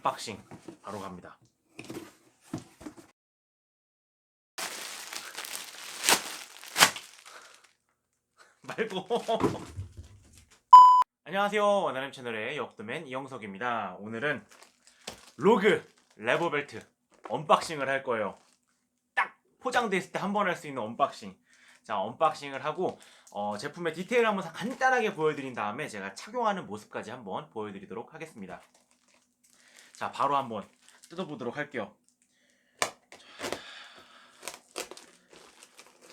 언박싱 바로 갑니다. 말고. 안녕하세요. 원하님 채널의 역도맨 이영석입니다. 오늘은 로그 레버벨트 언박싱을 할 거예요. 딱 포장됐을 때 한 번 할 수 있는 언박싱. 자, 언박싱을 하고 어, 제품의 디테일 한번 간단하게 보여드린 다음에 제가 착용하는 모습까지 한번 보여드리도록 하겠습니다. 자, 바로 한번 뜯어보도록 할게요.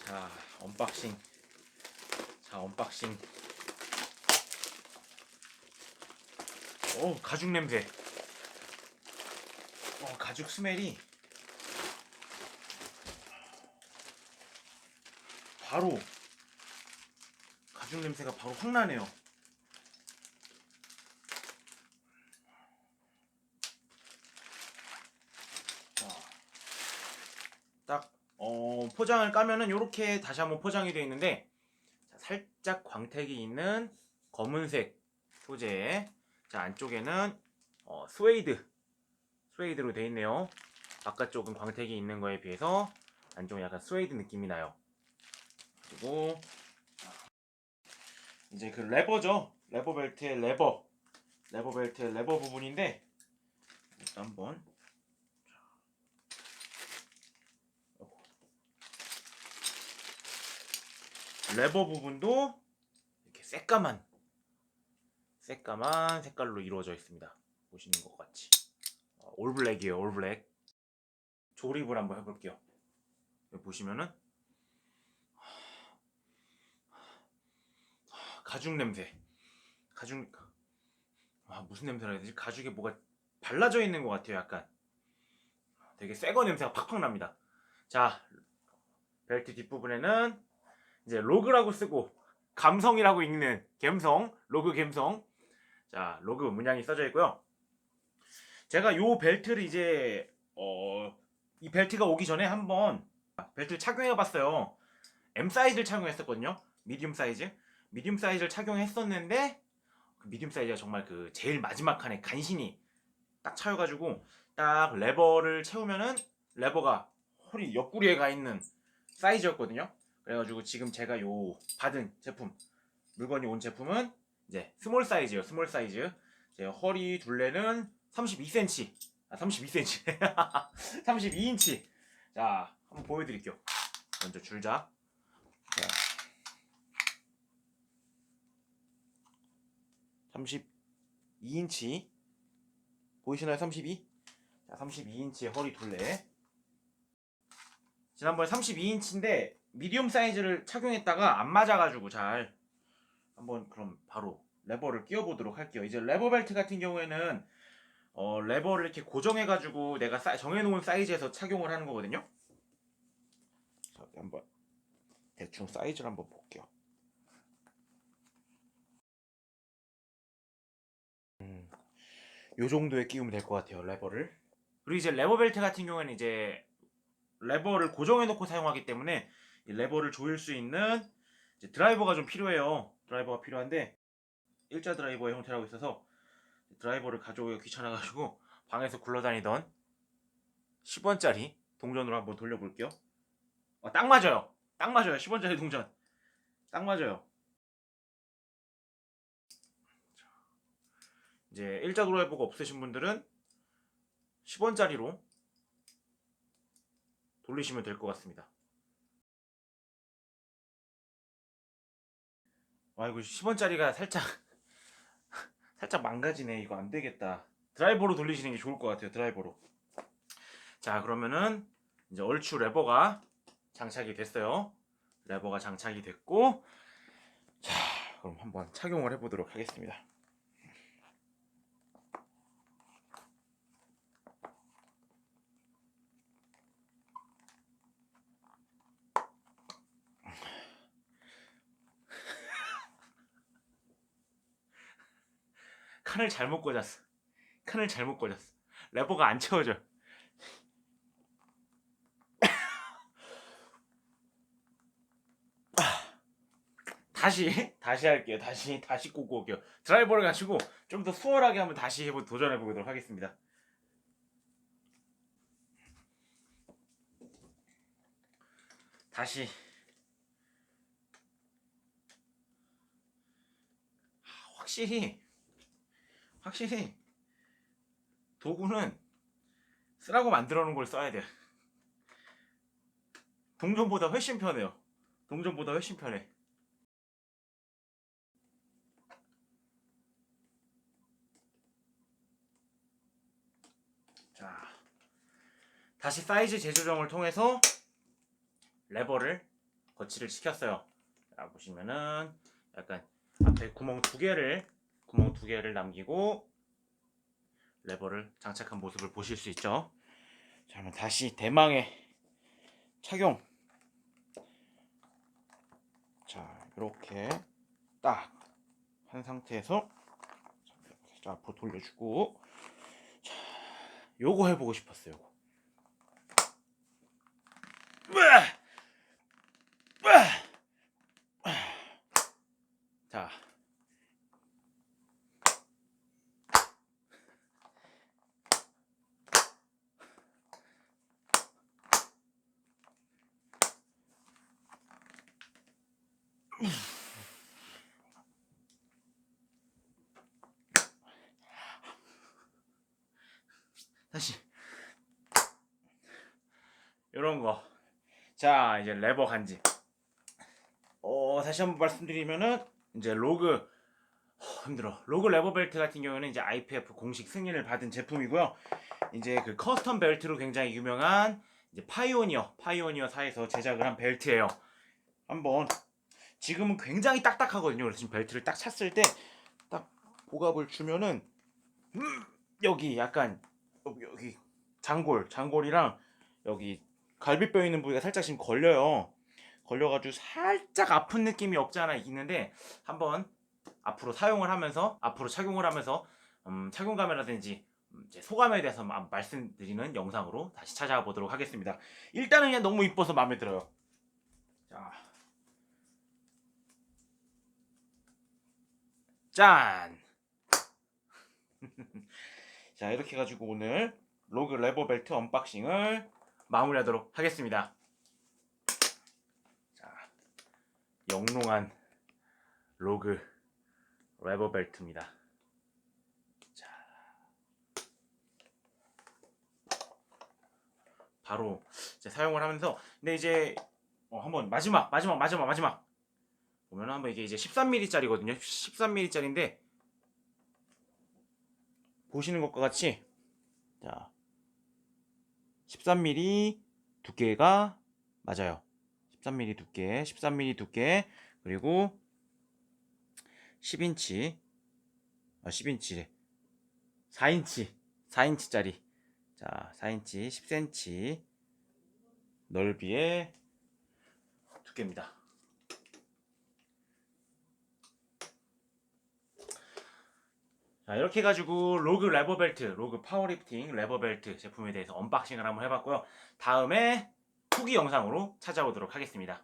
자, 언박싱. 자, 언박싱. 오, 가죽 냄새. 어, 가죽 스멜이 바로 가죽 냄새가 바로 확 나네요. 자, 딱 어, 포장을 까면은 이렇게 다시 한번 포장이 되어 있는데 자, 살짝 광택이 있는 검은색 소재. 자 안쪽에는 어, 스웨이드 스웨이드로 되어 있네요. 바깥쪽은 광택이 있는 거에 비해서 안쪽은 약간 스웨이드 느낌이 나요. 그리고 이제 그 레버죠. 레버 벨트의 레버. 레버 벨트의 레버 부분인데 일단 한번 레버 부분도 이렇게 새까만 새까만 색깔로 이루어져 있습니다. 보시는 것 같이 어, 올블랙이에요. 올블랙. 조립을 한번 해볼게요. 보시면은 가죽 냄새. 가죽 아 무슨 냄새라 해야 되지? 가죽에 뭐가 발라져 있는 것 같아요. 약간 되게 새거 냄새가 팍팍 납니다. 자 벨트 뒷부분에는 이제 로그라고 쓰고 감성이라고 읽는 감성 로그 감성 자 로그 문양이 써져 있고요. 제가 요 벨트를 이제 어, 이 벨트가 오기 전에 한번 벨트를 착용해봤어요. M 사이즈를 착용했었거든요. 미디움 사이즈. 미디움 사이즈를 착용했었는데 그 미디움 사이즈가 정말 그 제일 마지막 칸에 간신히 딱 차여가지고 딱 레버를 채우면은 레버가 허리 옆구리에 가 있는 사이즈였거든요. 그래가지고 지금 제가 요 받은 제품 물건이 온 제품은 이제 스몰 사이즈예요. 스몰 사이즈. 제 허리 둘레는 32cm. 아 32cm. 32인치. 자 한번 보여드릴게요. 먼저 줄자. 자. 32인치 보이시나요? 32? 자, 32인치의 허리 둘레. 지난번에 32인치인데 미디움 사이즈를 착용했다가 안 맞아가지고 잘 한번 그럼 바로 레버를 끼워보도록 할게요. 이제 레버 벨트 같은 경우에는 어, 레버를 이렇게 고정해가지고 내가 사- 정해놓은 사이즈에서 착용을 하는 거거든요. 자, 한번 대충 사이즈를 한번 볼게요. 음, 요 정도에 끼우면 될 것 같아요, 레버를. 그리고 이제 레버 벨트 같은 경우에는 이제 레버를 고정해놓고 사용하기 때문에 이 레버를 조일 수 있는 드라이버가 좀 필요해요. 드라이버가 필요한데 일자 드라이버의 형태라고 있어서 드라이버를 가져오기가 귀찮아가지고 방에서 굴러다니던 10원짜리 동전으로 한번 돌려볼게요. 어, 딱 맞아요. 딱 맞아요. 10원짜리 동전. 딱 맞아요. 이제 일자 드라이버가 없으신 분들은 10원짜리로 돌리시면 될 것 같습니다. 와 이거 10원짜리가 살짝 살짝 망가지네. 이거 안 되겠다. 드라이버로 돌리시는 게 좋을 것 같아요 드라이버로. 자 그러면은 이제 얼추 레버가 장착이 됐어요. 레버가 장착이 됐고 자 그럼 한번 착용을 해보도록 하겠습니다 칸을 잘못 꽂았어. 칸을 잘못 꽂았어. 레버가 안 채워져. 다시 다시 할게요. 다시 다시 꽂고 올게요. 드라이버를 가지고 좀 더 수월하게 한번 다시 해보 도전해 보도록 하겠습니다. 다시 아, 확실히 확실히 도구는 쓰라고 만들어 놓은 걸 써야 돼요. 동전보다 훨씬 편해요. 동전보다 훨씬 편해. 자, 다시 사이즈 재조정을 통해서 레버를 거치를 시켰어요. 자, 보시면은 약간 앞에 구멍 두 개를 구멍 두 개를 남기고 레버를 장착한 모습을 보실 수 있죠. 자, 그럼 다시 대망의 착용. 자, 이렇게 딱 한 상태에서 자, 앞으로 돌려주고 자, 요거 해보고 싶었어요. 요거. 자. 다시 이런 거. 자, 이제 레버 간지. 어, 다시 한번 말씀드리면은 이제 로그 허, 힘들어. 로그 레버 벨트 같은 경우는 이제 IPF 공식 승인을 받은 제품이고요. 이제 그 커스텀 벨트로 굉장히 유명한 이제 파이오니어, 파이오니어사에서 제작을 한 벨트예요. 한번 지금은 굉장히 딱딱하거든요. 그래서 지금 벨트를 딱 찼을 때딱 보갑을 주면은 음, 여기 약간 여기, 장골, 장골이랑 여기 갈비뼈 있는 부위가 살짝 지금 걸려요. 걸려가지고 살짝 아픈 느낌이 없지 않아 있는데 한번 앞으로 사용을 하면서 앞으로 착용을 하면서 음, 착용감이라든지 음, 제 소감에 대해서 마- 말씀드리는 영상으로 다시 찾아와 보도록 하겠습니다. 일단은 그냥 너무 이뻐서 마음에 들어요. 자, 짠. 자 이렇게 해가지고 오늘 로그 레버 벨트 언박싱을 마무리하도록 하겠습니다. 자, 영롱한 로그 레버 벨트입니다. 자, 바로 사용을 하면서 근데 이제 어, 한번 마지막 마지막 마지막 마지막 보면 한번 이게 이제 13mm짜리거든요. 13mm짜리인데 보시는 것과 같이 자 13mm 두께가 맞아요. 13mm 두께, 13mm 두께 그리고 10인치 아 10인치 4인치 4인치짜리 자 4인치 10cm 넓이의 두께입니다. 자 이렇게 해가지고 로그 레버 벨트, 로그 파워리프팅 레버 벨트 제품에 대해서 언박싱을 한번 해봤고요. 다음에 후기 영상으로 찾아오도록 하겠습니다.